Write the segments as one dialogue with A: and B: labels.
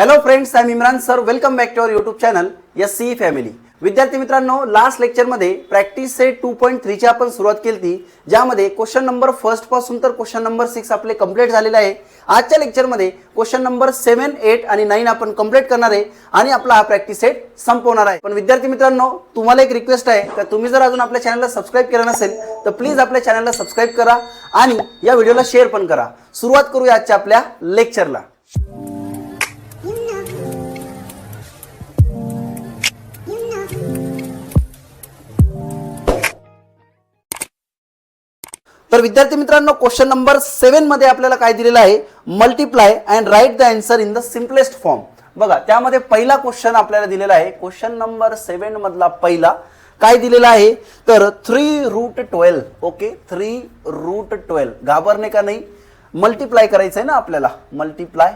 A: Hello friends I Imran sir welcome back to our YouTube channel S C family विद्यार्थी मित्रांनो last लेक्चरमध्ये practice set two point थ्रीची आपण सुरुवात केली होती ज्यामध्ये क्वेश्चन नंबर फर्स्टपासून तर क्वेश्चन नंबर सिक्स आपले कंप्लीट झालेले आहे. आजच्या लेक्चरमध्ये क्वेश्चन नंबर सेवन एट आणि नाईन आपण कंप्लीट करणार आहे आणि आपला हा प्रॅक्टिस सेट संपवणार आहे. पण विद्यार्थी मित्रांनो तुम्हाला एक रिक्वेस्ट आहे का तुम्ही जर अजून आपल्या चॅनलला सबस्क्राईब केलं नसेल तर प्लीज आपल्या चॅनलला सबस्क्राईब करा आणि या व्हिडिओला शेअर पण करा. सुरुवात करूया आजच्या आपल्या लेक्चरला तर विद्यार्थी मित्रांनो क्वेश्चन नंबर सेव्हनमध्ये आपल्याला काय दिलेलं आहे? Multiply and write the answer in the simplest form बघा त्यामध्ये पहिला क्वेश्चन आपल्याला दिलेला आहे. क्वेश्चन नंबर सेव्हन मधला पहिला काय दिलेला आहे? तर three root twelve okay three root twelve घाबरणे का नाही? मल्टिप्लाय करायचं आहे ना आपल्याला. Multiply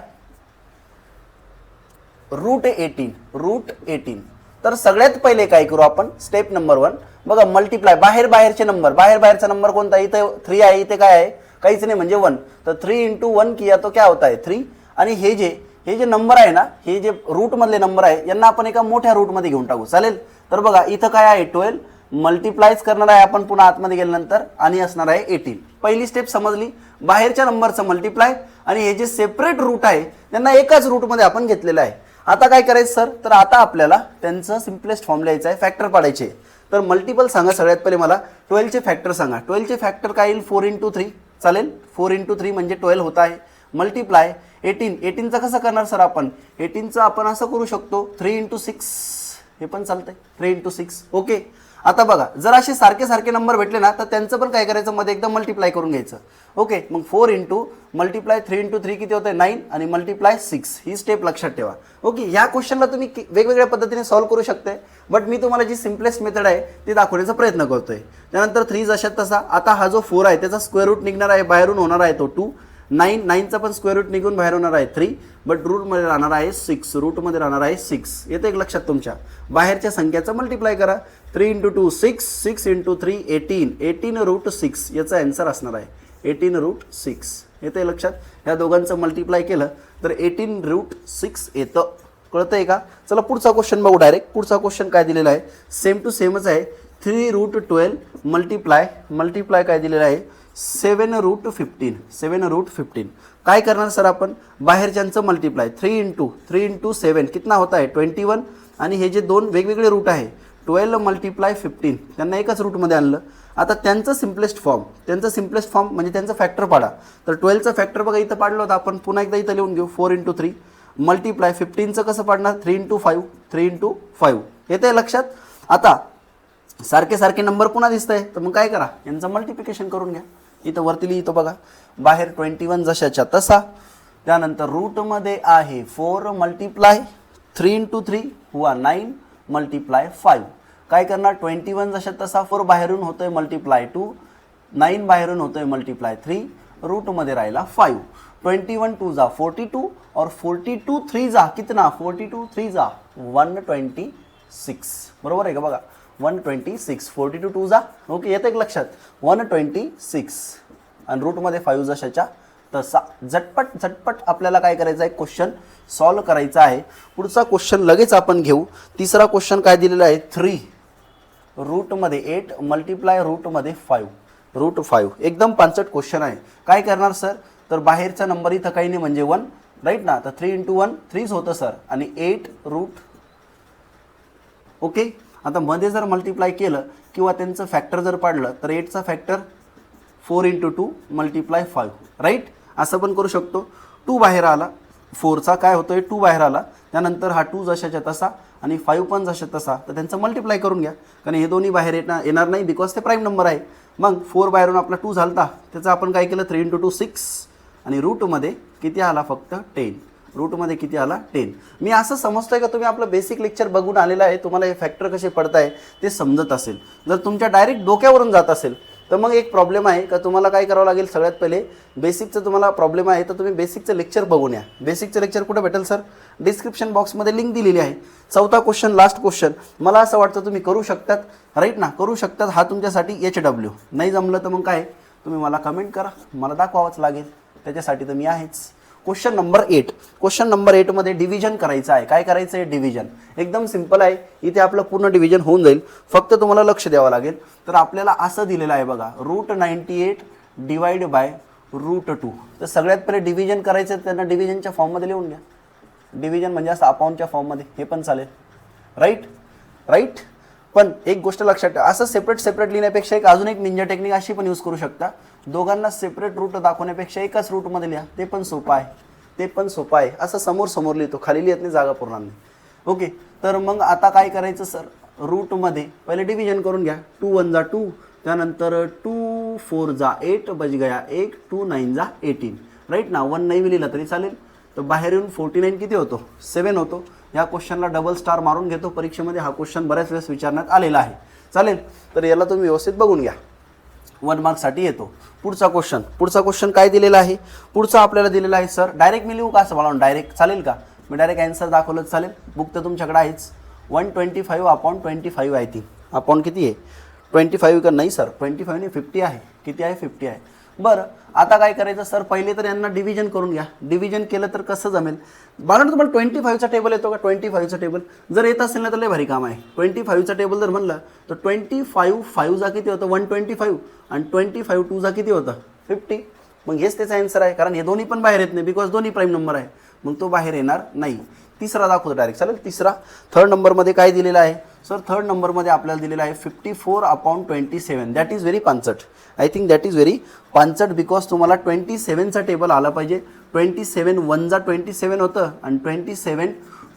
A: root eighteen root eighteen तर सगळ्यात पहिले काय करू आपण? स्टेप नंबर वन बघा मल्टिप्लाय बाहेर बाहेरचे नंबर बाहेर बाहेरचा नंबर कोणता? आहे? इथे थ्री आहे इथे काय आहे? काहीच नाही म्हणजे वन तर थ्री इंटू वन किया तो क्या होता है थ्री आणि हे जे हे जे नंबर आहे ना हे जे रूटमधले नंबर आहे यांना आपण एका मोठ्या रूटमध्ये घेऊन टाकू. चालेल? तर बघा इथं काय आहे? ट्वेल्व मल्टिप्लायच करणार आहे आपण पुन्हा आतमध्ये गेल्यानंतर आणि असणार आहे एटीन पहिली स्टेप समजली? बाहेरच्या नंबरचं मल्टिप्लाय आणि हे जे सेपरेट रूट आहे त्यांना एकाच रूटमध्ये आपण घेतलेलं आहे. आता काय करायचं सर तर आता आपल्याला त्यांचं सिम्पलेस्ट फॉर्म लिहायचं आहे. फॅक्टर पाडायचे. तर मल्टिपल सांगा सगळ्यात पहिले मला. ट्वेल्वचे फॅक्टर सांगा. ट्वेल्वचे फॅक्टर काय येईल? फोर इंटू थ्री चालेल? फोर इंटू थ्री म्हणजे ट्वेल्व होत आहे. मल्टिप्लाय एटीन एटीनचं कसं करणार सर आपण? एटीनचं आपण असं करू शकतो. थ्री इंटू सिक्स हे पण चालतंय. थ्री इंटू सिक्स ओके आता बघा जर असे सारखे सारखे नंबर भेटले ना तर त्यांचं पण काय करायचं? मध्ये एकदम मल्टिप्लाय करून घ्यायचं. ओके मग four into multiply three into three किती होतं नाईन आणि मल्टिप्लाय सिक्स ही स्टेप लक्षात ठेवा. ओके ह्या क्वेश्चनला तुम्ही वेगवेगळ्या पद्धतीने सॉल्व्ह करू शकते. बट मी तुम्हाला जी सिम्पलेस्ट मेथड आहे ती दाखवण्याचा प्रयत्न करतोय. त्यानंतर थ्री जशात तसा. आता हा जो फोर आहे त्याचा स्क्वेअर रूट निघणार आहे बाहेरून होणार आहे तो टू नाईन नाईनचा पण स्क्वेअर रूट निघून बाहेर होणार आहे थ्री बट रूटमध्ये राहणार आहे सिक्स रूटमध्ये राहणार आहे सिक्स येतं एक लक्षात तुमच्या. बाहेरच्या संख्याचं मल्टिप्लाय करा. Three into two six six into three eighteen. Eighteen root six याचा अँसर असणार आहे. Eighteen root six. येतं लक्षात? ह्या दोघांचं मल्टिप्लाय केलं तर एटीन रूट सिक्स येतं. कळतं आहे का? चला पुढचा क्वेश्चन बघू डायरेक्ट पुढचा क्वेश्चन काय दिलेला आहे? सेम टू सेमच आहे. Three root twelve multiply multiply काय दिलेलं आहे? Seven root fifteen. Seven root fifteen. काय करणार सर आपण? बाहेरच्यांचं multiply three into three into seven. कितना होता आहे? Twenty one. आणि हे जे दोन वेगवेगळे रूट आहे ट्वेल्व मल्टिप्लाय फिफ्टीन त्यांना एकाच रूटमध्ये आणलं. आता त्यांचं सिम्पलेस्ट फॉर्म त्यांचं सिम्पलेस्ट फॉर्म म्हणजे त्यांचं फॅक्टर पाडा. तर ट्वेल्वचं फॅक्टर बघा इथं पाडलं होतं आपण. पुन्हा एकदा इथं लिहून घेऊ. फोर इंटू थ्री मल्टिप्लाय फिफ्टीनचं कसं पाडणार? Three into five three into five येते लक्षात? आता सारखे सारखे नंबर पुन्हा दिसत आहे तर मग काय करा? यांचं मल्टिप्लिकेशन करून घ्या. इथं वरती लिहितो बघा. बाहेर ट्वेंटी वन जशाच्या तसा. त्यानंतर रूटमध्ये आहे four multiply three into three हुआ नाईन मल्टिप्लाय फाईव्ह काय करणार? ट्वेंटी वन जशा तसा फोर बाहेरून होतोय मल्टिप्लाय टू नाईन बाहेरून होतोय मल्टिप्लाय थ्री रूटमध्ये राहिला फाईव्ह ट्वेंटी वन टू जा फोर्टी टू और फोर्टी टू थ्री जा. कितना? फोर्टी टू थ्री जा. वन ट्वेंटी सिक्स बरोबर आहे का बघा? One twenty six forty two two जा. ओके येतं एक लक्षात. वन ट्वेंटी सिक्स आणि रूटमध्ये फाईव्ह जशाच्या तसा. झटपट झटपट आपल्याला काय करायचं आहे क्वेश्चन सॉल्व करायचा आहे. पुढचा क्वेश्चन लगेच आपण घेऊ. तिसरा क्वेश्चन काय दिलेला आहे? थ्री रूटमध्ये एट मल्टिप्लाय रूटमध्ये फाईव्ह रूट फाईव्ह एकदम पांचट क्वेश्चन आहे. काय करणार सर तर बाहेरचा नंबर इथं काही नाही म्हणजे वन राईट ना? तर थ्री इंटू वन थ्रीच होतं सर आणि एट रूट ओके आता मध्ये जर मल्टिप्लाय केलं किंवा त्यांचं फॅक्टर जर पाडलं तर एटचा factor four into two multiply five right असं पण करू शकतो. टू बाहेर आला फोरचा काय होतोय? टू बाहेर आला त्यानंतर हा टू जशाच्या तसा आणि फाईव्ह पण जशा तसा. तर त्यांचं मल्टिप्लाय करून घ्या. कारण हे दोन्ही बाहेर येणार येणार नाही बिकॉज ते प्राईम नंबर आहे. मग फोर बाहेरून आपला टू झालता. त्याचं आपण काय केलं? थ्री इंटू टू सिक्स आणि रूटमध्ये किती आला? फक्त टेन रूटमध्ये किती आला? टेन मी असं समजतोय का? तुम्ही आपलं बेसिक लेक्चर बघून आलेलं आहे. तुम्हाला हे फॅक्टर कसे पडताय ते समजत असेल. जर तुमच्या डायरेक्ट डोक्यावरून जात असेल तर मग एक प्रॉब्लेम आहे का तुम्हाला काय करावं लागेल सगळ्यात पहिले? बेसिकचं तुम्हाला प्रॉब्लेम आहे तर तुम्ही बेसिकचं लेक्चर बघून या. बेसिकचं लेक्चर कुठं भेटेल सर डिस्क्रिप्शन बॉक्समध्ये लिंक दिलेली आहे. चौथा क्वेश्चन लास्ट क्वेश्चन मला असं वाटतं तुम्ही करू शकतात. राईट ना? करू शकतात. हा तुमच्यासाठी एच डब्ल्यू नाही जमलं तर मग काय? तुम्ही मला कमेंट करा. मला दाखवावंच लागेल. त्याच्यासाठी तर मी आहेच. Question number eight. Question number एटमध्ये division करायचं आहे. काय करायचं आहे? डिव्हिजन एकदम सिंपल आहे. इथे आपलं पूर्ण डिव्हिजन होऊन जाईल. फक्त तुम्हाला लक्ष द्यावं लागेल. तर आपल्याला असं दिलेलं आहे बघा. Root ninety eight divide by root two तर सगळ्यात पहिले डिव्हिजन करायचं आहे, त्यांना डिव्हिजनच्या फॉर्ममध्ये लिहून घ्या. डिव्हिजन म्हणजे असं अपाऊंटच्या फॉर्ममध्ये हे पण चालेल. राईट राईट पण एक गोष्ट लक्षात ठेवा. असं सेपरेट सेपरेट लिहिण्यापेक्षा एक अजून एक निंजा टेक्निक अशी पण यूज करू शकता. दोघांना सेपरेट रूट दाखवण्यापेक्षा एकाच रूटमध्ये लिहा. ते पण सोपं आहे. ते पण सोपं आहे. असं समोर समोर लिहितो. खाली लिहित नाही जागा पुरणार नाही. ओके. तर मग आता काय करायचं सर? रूटमध्ये पहिले डिव्हिजन करून घ्या. टू वन जा टू त्यानंतर टू फोर जा एट बज गया एक. टू नाईन जा एटीन राईट ना वन नाही लिहिला तरी चालेल. तर बाहेर येऊन फोर्टी नाईन किती होतो? सेवन होतो. या क्वेश्चनला डबल स्टार मारून घेतो. परीक्षेमध्ये हा क्वेश्चन बऱ्याच वेळेस विचारण्यात आलेला आहे. चालेल? तर याला तुम्ही व्यवस्थित बघून घ्या. वन मार्कसाठी येतो. पुढचा क्वेश्चन पुढचा क्वेश्चन काय दिलेला आहे? पुढचा आपल्याला दिलेला आहे सर डायरेक्ट मी लिहू का असं मला? डायरेक्ट चालेल का? मी डायरेक्ट अँसर दाखवलंच चालेल. बुक तर तुमच्याकडे आहेच. One twenty five upon twenty five आहे ती. अपॉन किती आहे? ट्वेंटी फाईव्ह का नाही सर ट्वेंटी फाईव्ह नाही फिफ्टी आहे. किती आहे? फिफ्टी आहे. बरं आता काय करायचं? सर पहिले तर यांना डिव्हिजन करून घ्या. डिव्हिजन केलं तर कसं जमेल? बघा तुम्हाला ट्वेंटी फाईव्हचा टेबल येतो का? ट्वेंटी फाईव्हचा टेबल जर येत असेल ना तर लय भारी काम आहे. ट्वेंटी फाईव्हचा टेबल जर म्हणलं तर ट्वेंटी फाईव्ह फाईव्हचा किती होतं? वन ट्वेंटी फाईव्ह आणि ट्वेंटी फाईव्ह टूचा किती होतं? फिफ्टी मग हेच त्याचा आन्सर आहे कारण हे दोन्ही पण बाहेर येत नाही बिकॉज दोन्ही प्राईम नंबर आहे. मग तो बाहेर येणार नाही. तिसरा दाखवतो डायरेक्ट चालेल? तिसरा. थर्ड नंबरमध्ये काय दिलेलं आहे? सर थर्ड नंबरमध्ये आपल्याला दिलेलं आहे fifty four upon twenty seven that is very पानचट I think that is very पानचट because तुम्हाला ट्वेंटी सेवनचा टेबल आला पाहिजे. Twenty seven one twenty seven होतं आणि twenty seven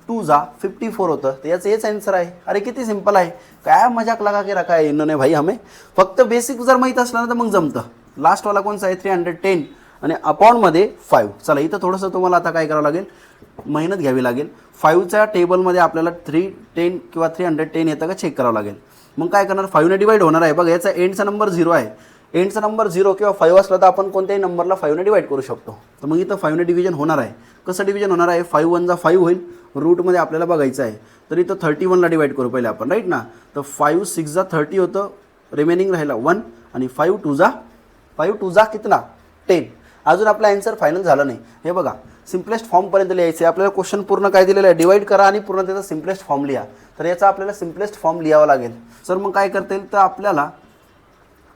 A: two fifty four होतं. तर याचं हेच आन्सर आहे. अरे किती सिंपल आहे. काय मजाक लगा की रखा आहे इन्होने भाई हमें. फक्त बेसिक जर माहीत असलं ना तर मग जमतं. लास्टवाला कोणचा आहे? थ्री हंड्रेड टेन आणि अपॉनमध्ये फाईव्ह चला इथं थोडंसं तुम्हाला आता काय करावं लागेल? मेहनत घ्यावी लागेल. फाईव्हच्या टेबलमध्ये आपल्याला थ्री टेन किंवा थ्री हंड्रेड टेन येतं का चेक करावं लागेल. मग काय करणार? फाईव्हने डिवाईड होणार आहे. बघा याचा एंडचा नंबर झिरो आहे. एंडचा नंबर झिरो किंवा फाईव्ह असला तर आपण कोणत्याही नंबरला फाईव्हने डिवाईड करू शकतो. तर मग इथं फाईव्हने डिव्हिजन होणार आहे. कसं डिव्हिजन होणार आहे? फाईव्ह वनचा फाईव्ह होईल. रूटमध्ये आपल्याला बघायचं आहे. तर इथं थर्टी वनला डिवाईड करू पहिले आपण. राईट ना? तर फाईव्ह सिक्सचा थर्टी होतं. रिमेनिंग राहिला वन आणि फाईव्ह टूजा फाईव्ह टूजा कितना? टेन अजून आपला आन्सर फायनल झाला नाही. हे बघा. सिम्पलेस्ट फॉर्मपर्यंत लिहायचं. आपल्याला क्वेश्चन पूर्ण काय दिलेलं आहे डिवाईड करा आणि पूर्ण त्याचा सिम्पलेस्ट फॉर्म लिहा. तर याचा आपल्याला सिम्पलेस्ट फॉर्म लिहावा लागेल. सर मग काय करता येईल? तर आपल्याला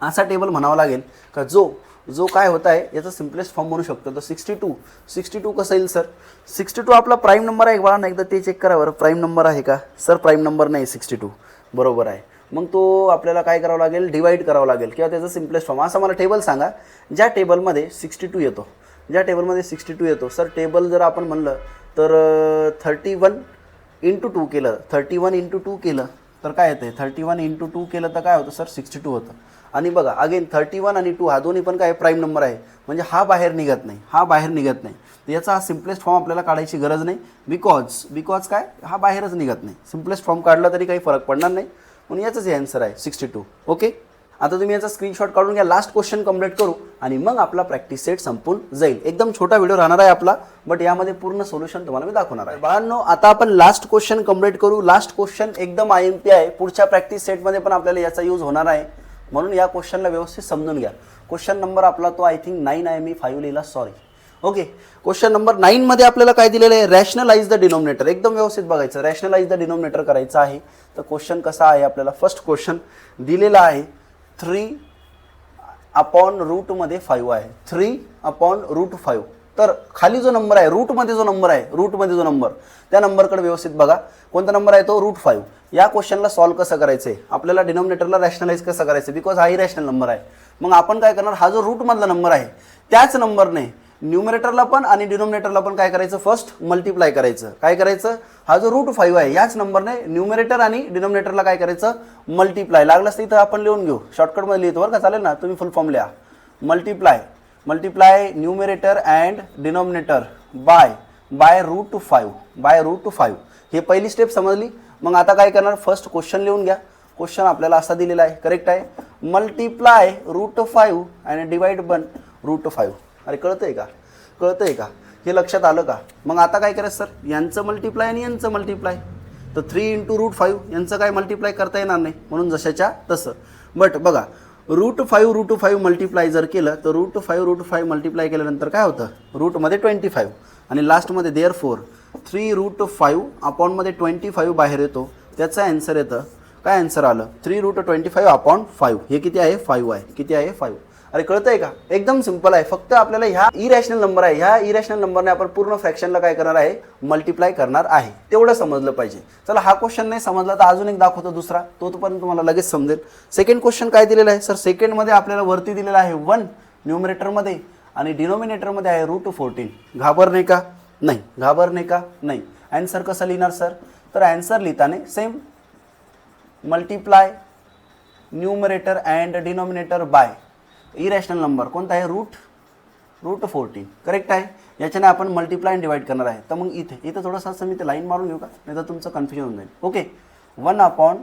A: असा टेबल म्हणावा लागेल का जो जो काय होत आहे याचा सिम्पलेस्ट फॉर्म म्हणू शकतो. तर सिक्स्टी टू सिक्स्टी टू कसं येईल सर? सिक्स्टी टू आपला प्राईम नंबर आहे बघा ना एकदा ते चेक करा बरं. प्राईम नंबर आहे का? सर प्राईम नंबर नाही सिक्स्टी टू बरोबर आहे. मग तो आपल्याला काय करावं लागेल? डिवाईड करावं लागेल. किंवा त्याचं सिम्पलेस्ट फॉर्म असा मला टेबल सांगा ज्या टेबलमध्ये सिक्स्टी टू येतो. ज्या टेबलमध्ये सिक्स्टी टू येतो. सर टेबल जर आपण म्हणलं तर थर्टी वन इंटू टू केलं. थर्टी वन इंटू टू केलं तर काय येतं थर्टी वन इंटू टू केलं तर काय होतं सर? सिक्स्टी टू होतं. आणि बघा अगेन थर्टी वन आणि टू हा दोन्ही पण काय प्राईम नंबर आहे. म्हणजे हा बाहेर निघत नाही. हा बाहेर निघत नाही. तर याचा हा सिम्पलेस्ट फॉर्म आपल्याला काढायची गरज नाही. बिकॉज बिकॉज काय? हा बाहेरच निघत नाही. सिम्पलेस्ट फॉर्म काढला तरी काही फरक पडणार नाही. म्हणून याचंच हे आन्सर आहे सिक्स्टी टू ओके आता तुम्ही याचा स्क्रीनशॉट काढून घ्या लास्ट क्वेश्चन कंप्लीट करू आणि मग आपला प्रॅक्टिस सेट संपून जाईल. एकदम छोटा व्हिडिओ राहणार आहे आपला बट यामध्ये पूर्ण सोल्युशन तुम्हाला मी दाखवणार आहे. बाळांनो आता आपण लास्ट क्वेश्चन कंप्लीट करू. लास्ट क्वेश्चन एकदम आय एम पी आहे. पुढच्या प्रॅक्टिस सेटमध्ये पण आपल्याला याचा यूज होणार आहे. म्हणून या क्वेश्चनला व्यवस्थित समजून घ्या. क्वेश्चन नंबर आपला तो आय थिंक नाईन आहे. मी फाईव्ह लिहिला. सॉरी ओके क्वेश्चन नंबर नाईनमध्ये आपल्याला काय दिलेलं आहे? रॅशनलाइज द डिनॉमिनेटर एकदम व्यवस्थित बघायचं. रॅशनलाइज द डिनॉमिनेटर करायचं आहे. तर क्वेश्चन कसा आहे? आपल्याला फर्स्ट क्वेश्चन दिलेला आहे. थ्री अपॉन रूटमध्ये फाईव्ह आहे. थ्री अपॉन रूट फाईव्ह तर खाली जो नंबर आहे रूटमध्ये जो नंबर आहे रूटमध्ये जो नंबर त्या नंबरकडे व्यवस्थित बघा. कोणता नंबर आहे तो? रूट फाईव्ह या क्वेश्चनला सॉल्व्ह कसं करायचं? आहे आपल्याला डिनॉमिनेटरला रॅशनलाइज कसं करायचं? बिकॉज हा रॅशनल नंबर आहे. मग आपण काय करणार? हा जो रूटमधला नंबर आहे त्याच नंबरने न्यूमरेटरला पण आणि डिनोमिनेटरला पण काय करायचं? फर्स्ट मल्टिप्लाय करायचं. काय करायचं? हा जो रूट फाईव्ह आहे याच नंबरने न्युमरेटर आणि डिनोमिनेटरला काय करायचं? मल्टिप्लाय लागलंच तर इथं आपण लिहून घेऊ. शॉर्टकटमध्ये लिहितो बरं का? चालेल ना? तुम्ही फुल फॉर्म लिहा. Multiply multiply numerator and denominator by by root two five by root two five हे पहिली स्टेप समजली. मग आता काय करणार? फर्स्ट क्वेश्चन लिहून घ्या. क्वेश्चन आपल्याला असा दिलेला आहे. करेक्ट आहे. मल्टिप्लाय रूट फाईव्ह आणि डिवाइड बन रूट फाईव्ह अरे कळतंय का? कळतंय का? हे लक्षात आलं का? मग आता काय करायचं सर? यांचं मल्टिप्लाय आणि यांचं मल्टिप्लाय तर थ्री इंटू रूट फाईव्ह यांचं काय मल्टिप्लाय करता येणार नाही? म्हणून जशाच्या तसं. बट बघा root five root five multiply जर केलं तर root five root five multiply केल्यानंतर काय होतं? रूटमध्ये ट्वेंटी फाईव्ह आणि लास्टमध्ये there four three root five अपॉनमध्ये twenty five बाहेर येतो. त्याचं ॲन्सर येतं. काय ॲन्सर आलं? Three root twenty five upon five हे किती आहे? फाईव्ह आहे. किती आहे? फाईव्ह अरे कळतंय का? एकदम सिंपल आहे. फक्त आपल्याला ह्या इरॅशनल नंबर आहे. ह्या इरॅशनल नंबरने आपण पूर्ण फ्रॅक्शनला काय करणार आहे? मल्टिप्लाय करणार आहे. तेवढं समजलं पाहिजे. चला हा क्वेश्चन नाही समजला तर अजून एक दाखवतो दुसरा. तो तोपर्यंत तुम्हाला लगेच समजेल. सेकंड क्वेश्चन काय दिलेला आहे? सर सेकंडमध्ये आपल्याला वरती दिलेला आहे वन न्यूमरेटरमध्ये आणि डिनॉमिनेटरमध्ये आहे रूट फोर्टीन घाबरणे का? नाही. घाबरणे का? नाही. ॲन्सर कसं लिहिणार सर तर answer लिहिताने same multiply numerator and denominator by irrational number कोणता आहे? रूट रूट फोर्टीन करेक्ट आहे? याच्याने आपण मल्टिप्लाय आणि डिवाइड करणार आहे. तर मग इथे इथं थोडंसं असं मी ते लाईन मारून घेऊ का? नाही तर तुमचं कन्फ्युजन होऊन जाईल. Okay one upon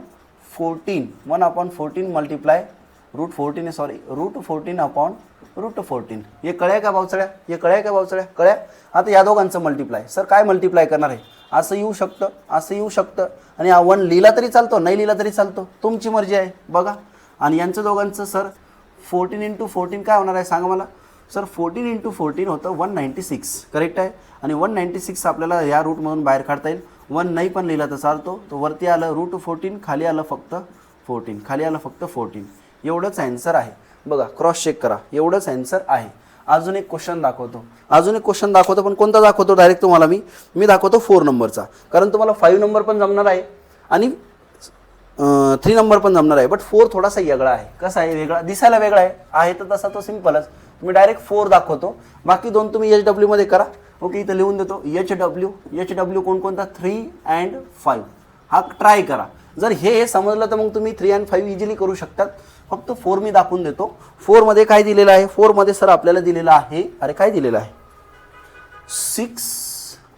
A: fourteen one upon fourteen multiply root fourteen आहे sorry root fourteen upon root fourteen हे कळ्या का भावचळ्या हे कळ्या का भावचळ्या कळ्या? आता या दोघांचं मल्टिप्लाय सर काय मल्टिप्लाय करणार आहे? असं येऊ शकतं असं येऊ शकतं. आणि हा वन लिहिला तरी चालतो नाही लिहिला तरी चालतो. तुमची मर्जी आहे. बघा. आणि यांचं दोघांचं सर फोर्टीन इंटू फोर्टीन काय होणार आहे? सांगा मला. सर फोर्टीन इंटू फोर्टीन होतं वन नाईंटी सिक्स करेक्ट आहे? आणि वन नाईंटी सिक्स आपल्याला या रूटमधून बाहेर काढता येईल. वन नाही पण लिहिला तर चालतो. तो वरती आलं रूट फोर्टीन खाली आलं फक्त फोर्टीन खाली आलं फक्त फोर्टीन एवढंच ॲन्सर आहे. बघा क्रॉस चेक करा. एवढंच ॲन्सर आहे. अजून एक क्वेश्चन दाखवतो. अजून एक क्वेश्चन दाखवतो पण कोणता दाखवतो? डायरेक्ट तुम्हाला मी. मी दाखवतो फोर नंबरचा कारण तुम्हाला फाईव्ह नंबर पण जमणार आहे. आणि थ्री नंबर पण जमणार आहे बट फोर थोडासा वेगळा आहे. कसा आहे? वेगळा दिसायला वेगळा आहे. आहे तर तसा तो सिम्पलच मी डायरेक्ट फोर दाखवतो. बाकी दोन तुम्ही एच डब्ल्यूमध्ये करा. ओके इथं लिहून देतो. एच डब्ल्यू एच डब्ल्यू कोणकोणता? थ्री अँड फाईव्ह हा ट्राय करा. जर हे हे समजलं तर मग तुम्ही थ्री अँड फाईव्ह इझिली करू शकतात. फक्त फोर मी दाखवून देतो. फोरमध्ये काय दिलेलं आहे? फोरमध्ये सर आपल्याला दिलेलं आहे. अरे काय दिलेलं आहे? Six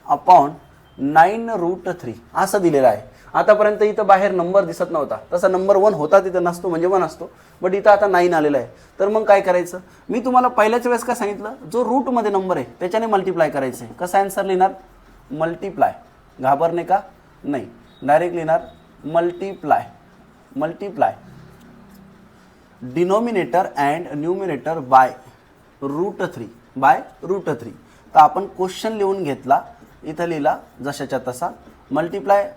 A: upon nine root three असं दिलेलं आहे. आतापर्यंत इथं बाहेर नंबर दिसत नव्हता. तसा नंबर वन होता तिथं नसतो म्हणजे वन असतो. बट इथं आता नाईन आलेला आहे. तर मग काय करायचं? मी तुम्हाला पहिल्याच वेळेस काय सांगितलं? जो रूटमध्ये नंबर आहे त्याच्याने मल्टिप्लाय करायचं आहे कसं ॲन्सर लिहिणार? मल्टिप्लाय घाबरणे का? नाही. डायरेक्ट लिहिणार multiply multiply denominator and numerator by root three by root three तर आपण क्वेश्चन लिहून घेतला. इथं लिहिला जशाच्या तसा. Multiply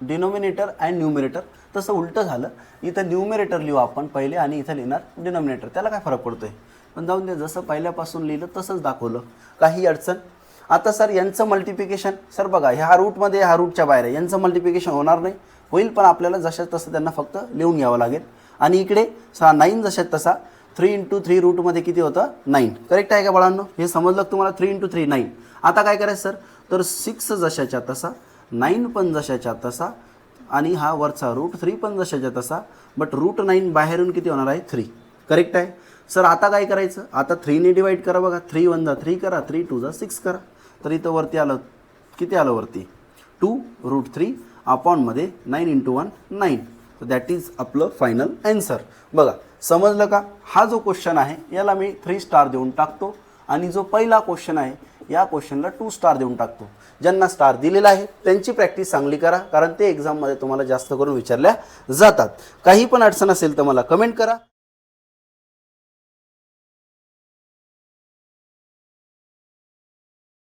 A: denominator and numerator. तसं उलटं झालं. इथं न्यूमिरेटर लिहू आपण पहिले आणि इथं लिहिणार डिनॉमिनेटर. त्याला काय फरक पडतोय? पण जाऊन दे जसं पहिल्यापासून लिहिलं तसंच दाखवलं. काही अडचण? आता सर यांचं मल्टिप्लिकेशन सर बघा ह्या रूटमध्ये ह्या रूटच्या बाहेर आहे. यांचं मल्टिप्लिकेशन होणार नाही. होईल पण आपल्याला जशा तसं त्यांना फक्त लिहून घ्यावं लागेल. आणि इकडे सहा नाईन जशात तसा थ्री इंटू थ्री रूटमध्ये किती होतं? नाईन करेक्ट आहे का बाळांनो? हे समजलं तुम्हाला? थ्री इंटू थ्री नाईन आता काय करायचं सर? तर सिक्स जशाच्या तसा नाईन पण जशाच्या तसा आणि हा वरचा रूट थ्री पण जशाच्या तसा बट रूट नाईन बाहेरून किती होणार आहे? थ्री करेक्ट आहे? सर आता काय करायचं? आता थ्रीने डिवाईड करा बघा. थ्री वन जा थ्री करा थ्री टू जा सिक्स करा. तर इथं वरती आलं किती आलं वरती? टू रूट थ्री अपॉनमध्ये नाईन इंटू वन नाईन तर दॅट इज आपलं फायनल ॲन्सर बघा समजलं का? हा जो क्वेश्चन आहे याला मी थ्री स्टार देऊन टाकतो. आणि जो पहिला क्वेश्चन आहे या क्वेश्चनला टू स्टार देऊन टाकतो. ज्यांना स्टार दिलेला आहे त्यांची प्रॅक्टिस चांगली करा कारण ते एक्झाममध्ये तुम्हाला जास्त करून विचारल्या जातात. काही पण अडचण असेल तर मला कमेंट करा.